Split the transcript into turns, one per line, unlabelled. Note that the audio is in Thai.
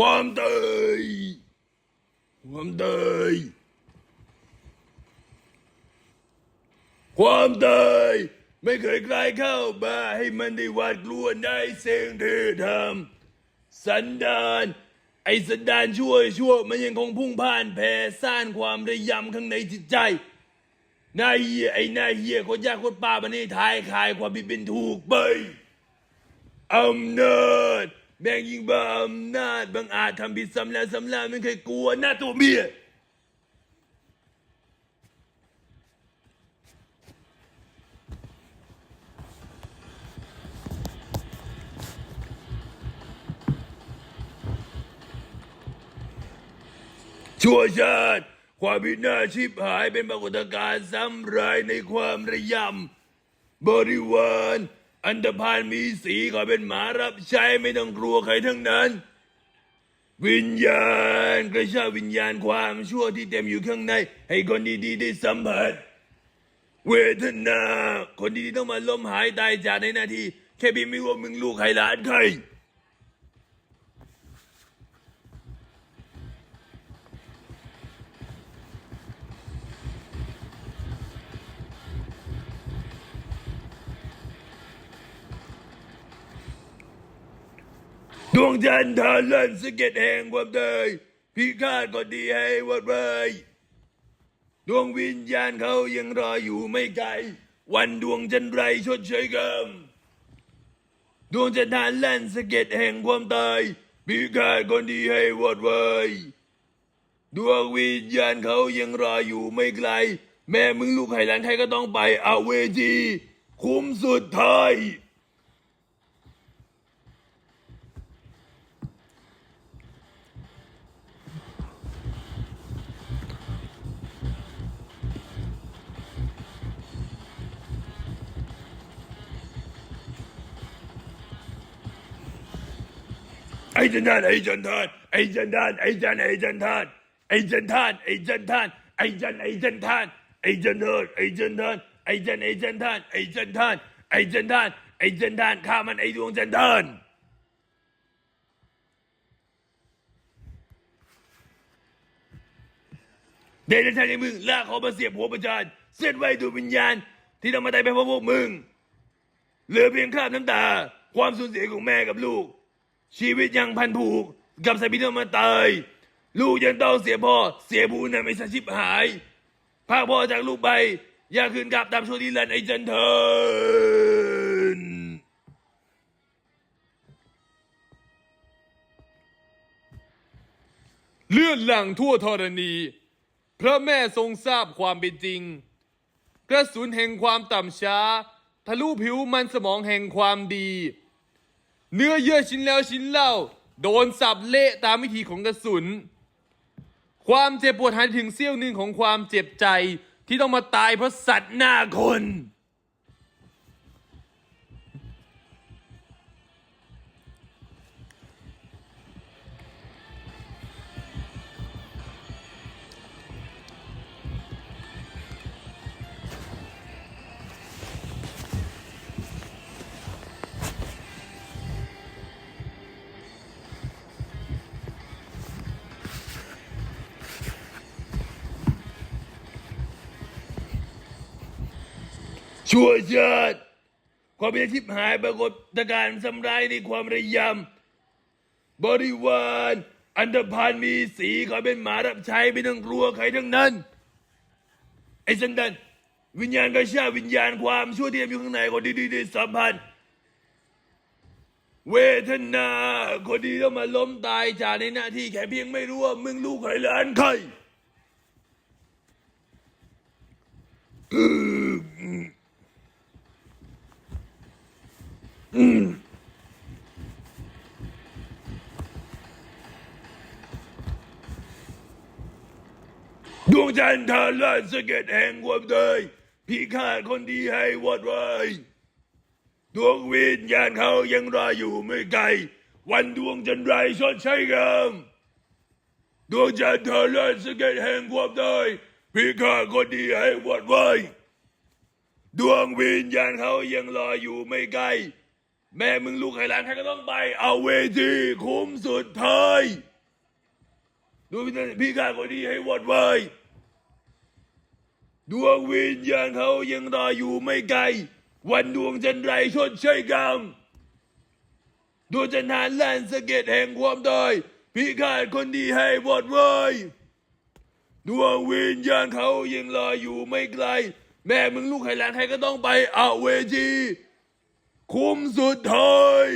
ความเตยความเตยความเตยไม่เคยใครเข้ามาให้มันได้หวาดกลัวในสิ่งที่ทำสันดานไอ้สันดานชั่วชั่วมันยังคงพุ่งผ่านแผ่ซ่านความระยำข้างในจิตใจนายเฮียไอ้นายเฮียคนยากคนป่ามันนี่ทายคายความผิดเป็นถูกไปอำนาจ แม่งยิงบ้าอำนาจบางอาจทำผิดซ้ำแล้วซ้ำแล้วไม่เคยกลัวหน้าตัวเมียชั่วชาติ ความพินาศชิบหายเป็นปรากฏการณ์ซ้ำรายในความระยำบริวาร อันธพาลมีสีขอเป็นหมารับใช้ไม่ต้องกลัวใครทั้งนั้น วิญญาณกระชากวิญญาณความชั่วที่เต็มอยู่ข้างใน ให้คนดีๆได้สัมผัส เวทนา คนดีๆต้องมาล้มหายตายจากในนาที แค่บีไม่ว่ามึงลูกใครหลานใคร ดวงจันทร์ทาลันสะเก็ดแห่งความเดยพิฆาตก็ดีให้วัดไว้ดวงวิญญาณเขายังรออยู่ไม่ไกล วันดวงจันทร์ไรชดเชยกรรมดวงจันทร์ทาลันสะเก็ดแห่งความตายพิฆาตก็ดีให้วัดไว้ดวงวิญญาณเขายังรออยู่ไม่ไกล แม่มึงลูกไห่หลานใครก็ต้องไปเอาเวทีคุ้มสุดท้าย จันทานไอ้จันทานไอ้จันทานไอ้จันไอ้จันทานไอ้จันทานไอ้จันทานไอ้จันไอ้จันทานไอ้จันทานไอ้จันทานไอ้จันไอ้จันทานไอ้จันทานไอ้จันทานไอ้จันทานข้ามันไอ้ดวงจันทานเดชชายในมึงลากเขามาเสียบหัวประจานเส้นไว้ดูวิญญาณ ที่ต้องมาตายไปเพราะพวกมึงเหลือเพียงคราบน้ำตา ความสูญเสียของแม่กับลูก ชีวิตยังพันผูกกับสายพิษมาตายลูกยังต้องเสียพ่อเสียผู้นำไอ้สชิบหายพากพ่อจากลูกไป อย่าคืนกลับตามโชติลันไอ้จันเทิน
เลื่อนหลังทั่วธรณี พระแม่ทรงทราบความเป็นจริง กระสุนแห่งความต่ำช้า ทะลุผิวมันสมองแห่งความดี เนื้อเยื่อชิ้นแล้วชิ้นเล่า โดนสับเละตามวิธีของกระสุน ความเจ็บปวดหายถึงเสี้ยวหนึ่งของความเจ็บใจที่ต้องมาตายเพราะสัตว์หน้าคน
ชั่วชาติความเป็นทิพหายปรากฏการณ์สำรายในความระยำบริวารอันธพาลมีสีขอเป็นหมารับใช้ไม่ต้องกลัวใครทั้งนั้น ไอ้สันดัน วิญญาณก็ช่าวิญญาณความชั่วที่อยู่ข้างในคนดีๆได้สัมพันธ์ เวทนาคนดีต้องมาล้มตายจากในหน้าที่แค่เพียงไม่รู้ว่ามึงลูกใครหลานใคร ดวงจันทร์ทาลานสะเก็ดแห่งความเดยพี่ข้าคนดีให้วอดไว้ดวงวิญญาณเขายังรออยู่ไม่ไกล วันดวงจันทร์ไรชดใช้กรรมดวงจันทร์ทาลานสะเก็ดแห่งความเดยพี่ข้าคนดีให้วอดไว้ดวงวิญญาณเขายังรออยู่ไม่ไกล แม่มึงลูกไข่หลานใครก็ต้องไป เอาเวทีคุ้มสุดท้าย ดูพี่พี่ข้าคนนี้ให้หวดเว้ดวงวิญญาณเขายังรออยู่ไม่ไกล วันดวงจันไรชดใช้กรรมดวงจันทร์หานแลนสะเก็ดแห่งความตายพี่ข้าคนดีให้หวดเว้ดวงวิญญาณเขายังรออยู่ไม่ไกล แม่มึงลูกไข่หลานใครก็ต้องไปเอาเวที คุ้มสุดท้าย